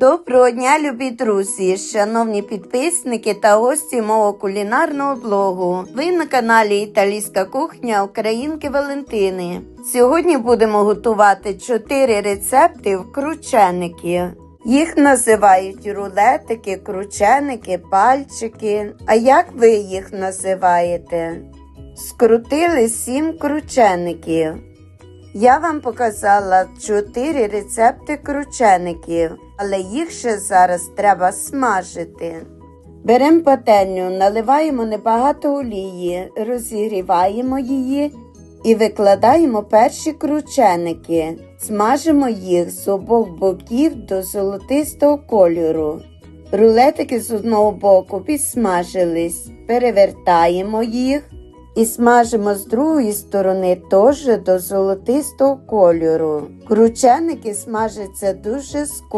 Доброго дня, любі друзі, шановні підписники та гості мого кулінарного блогу. Ви на каналі Італійська кухня Українки Валентини. Сьогодні будемо готувати 4 рецепти в крученики. Їх називають рулетики, крученики, пальчики. А як ви їх називаєте? Скрутили 7 кручеників. Я вам показала 4 рецепти кручеників, але їх ще зараз треба смажити. Беремо пательню, наливаємо небагато олії, розігріваємо її і викладаємо перші крученики. Смажимо їх з обох боків до золотистого кольору. Рулетики з одного боку підсмажились, перевертаємо їх і смажимо з другої сторони теж до золотистого кольору. Крученики смажаться дуже скоро.